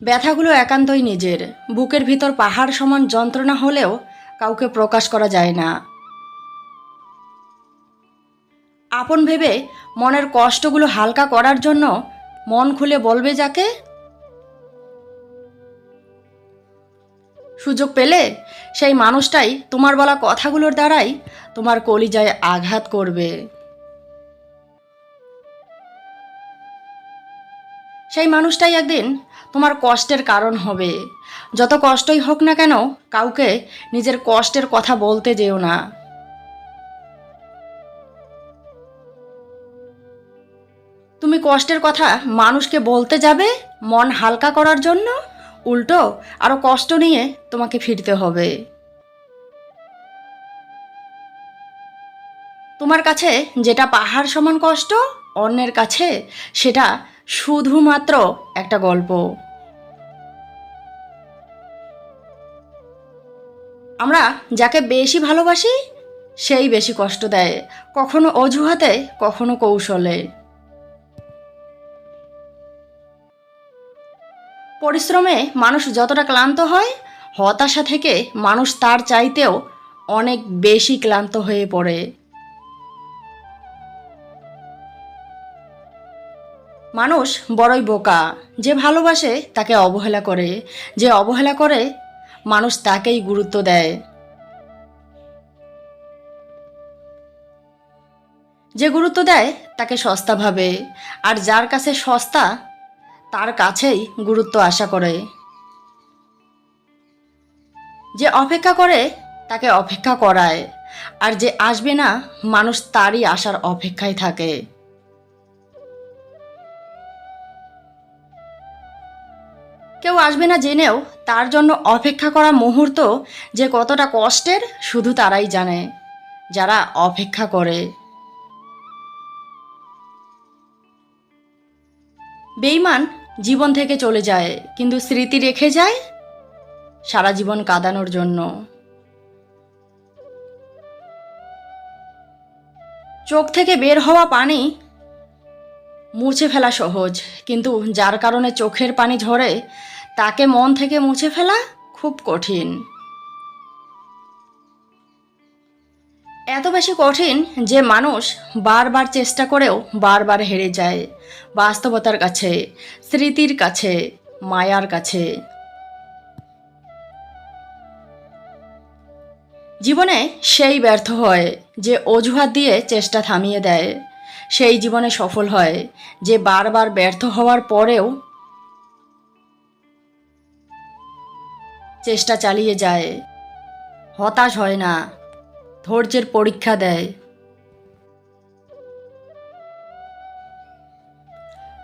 ব্যথাগুলো একান্তই নিজের। বুকের ভিতর পাহাড় সমান যন্ত্রণা হলেও কাউকে প্রকাশ করা যায় না। আপন ভেবে মনের কষ্টগুলো হালকা করার জন্য মন খুলে বলবে যাকে। সুযোগ পেলে সেই মানুষটাই তোমার বলা কথাগুলোর দ্বারাই তোমার কলিজায় আঘাত করবে। সেই মানুষটাই একদিন তোমার কষ্টের কারণ হবে। যত কষ্টই হোক না কেন, কাউকে নিজের কষ্টের কথা বলতে যেও না। তুমি কষ্টের কথা মানুষকে বলতে যাবে মন হালকা করার জন্য? উল্টো আরও কষ্ট নিয়ে তোমাকে ফিরতে হবে। তোমার কাছে যেটা পাহাড় সমান কষ্ট, অন্যের কাছে সেটা শুধুমাত্র একটা গল্প। আমরা যাকে বেশি ভালোবাসি, সেই বেশি কষ্ট দেয়, কখনো অজুহাতে, কখনো কৌশলে। পরিশ্রমে মানুষ যতটা ক্লান্ত হয়, হতাশা থেকে মানুষ তার চাইতেও অনেক বেশি ক্লান্ত হয়ে পড়ে। মানুষ বড়ই বোকা। যে ভালোবাসে তাকে অবহেলা করে। যে অবহেলা করে, মানুষ তাকেই গুরুত্ব দেয়। যে গুরুত্ব দেয়, তাকে সস্তা ভাবে। আর যার কাছে সস্তা, তার কাছেই গুরুত্ব আশা করে। যে অপেক্ষা করে, তাকে অপেক্ষা করায়। আর যে আসবে না, মানুষ তারই আসার অপেক্ষায় থাকে। কেউ আসবে না জেনেও তার জন্য অপেক্ষা করা মুহূর্ত যে কতটা কষ্টের শুধু তারাই জানে, যারা অপেক্ষা করে। বেইমান জীবন থেকে চলে যায়, কিন্তু স্মৃতি রেখে যায় সারা জীবন কাঁদানোর জন্য। চোখ থেকে বের হওয়া পানি মুছে ফেলা সহজ, কিন্তু যার কারণে চোখের পানি ঝরে তাকে মন থেকে মুছে ফেলা খুব কঠিন। এত বেশি কঠিন যে মানুষ বারবার চেষ্টা করেও বারবার হেরে যায় বাস্তবতার কাছে, স্মৃতির কাছে, মায়ার কাছে। জীবনে সেই ব্যর্থ হয় যে অজুহাত দিয়ে চেষ্টা থামিয়ে দেয়। সেই জীবনে সফল হয় যে বারবার ব্যর্থ হওয়ার পরেও চেষ্টা চালিয়ে যায়। হতাশ হয় না। ধৈর্যের পরীক্ষা দেয়।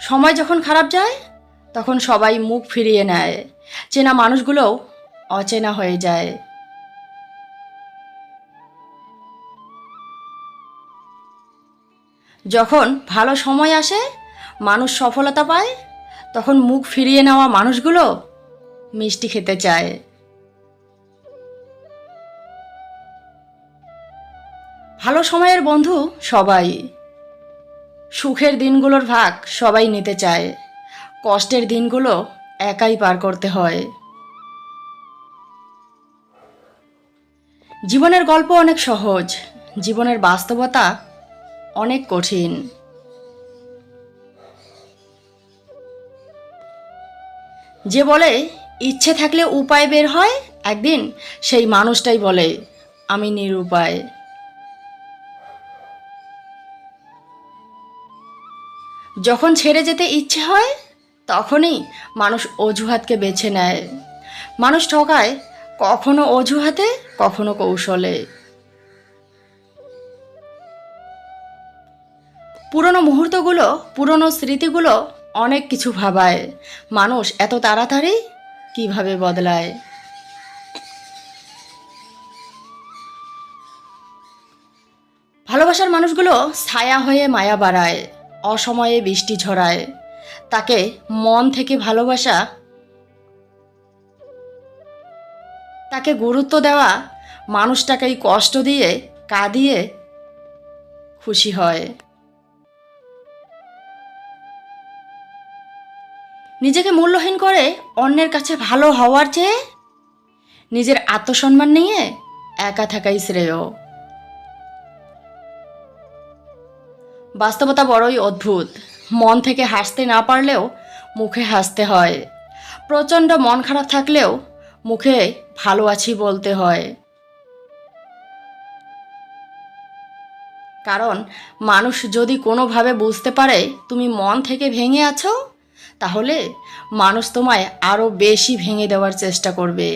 সময় যখন খারাপ যায়, তখন সবাই মুখ ফিরিয়ে নেয়। চেনা মানুষগুলোও অচেনা হয়ে যায়। যখন ভালো সময় আসে, মানুষ সফলতা পায়, তখন মুখ ফিরিয়ে নেওয়া মানুষগুলো মিষ্টি খেতে চায়। ভালো সময়ের বন্ধু সবাই। সুখের দিনগুলোর ভাগ সবাই নিতে চায়। কষ্টের দিনগুলো একাই পার করতে হয়। জীবনের গল্প অনেক সহজ, জীবনের বাস্তবতা অনেক কঠিন। যে বলে ইচ্ছে থাকলে উপায় বের হয়? একদিন সেই মানুষটাই বলে, আমি নিরুপায়। যখন ছেড়ে যেতে ইচ্ছে হয়, তখনই মানুষ অজুহাতকে বেছে নেয়। মানুষ ঠকায় কখনো অজুহাতে, কখনো কৌশলে। পুরনো মুহূর্তগুলো, পুরনো স্মৃতিগুলো অনেক কিছু ভাবায়। মানুষ এত তাড়াতাড়ি কীভাবে বদলায়? ভালোবাসার মানুষগুলো ছায়া হয়ে মায়া বাড়ায়, অসময়ে বৃষ্টি ঝরায়। তাকে মন থেকে ভালোবাসা, তাকে গুরুত্ব দেওয়া মানুষটাকেই কষ্ট দিয়ে, কাঁদিয়ে খুশি হয়। নিজেকে মূল্যহীন করে অন্যের কাছে ভালো হওয়ার চেয়ে নিজের আত্মসম্মান নিয়ে একা থাকাই শ্রেয়। বাস্তবতা বড়ই অদ্ভুত। মন থেকে হাসতে না পারলেও মুখে হাসতে হয়। প্রচণ্ড মন খারাপ থাকলেও মুখে ভালো আছি বলতে হয়। কারণ মানুষ যদি কোনোভাবে বুঝতে পারে তুমি মন থেকে ভেঙে আছো তাহলে মানুষ তোমায় আরও বেশি ভেঙে দেওয়ার চেষ্টা করবে।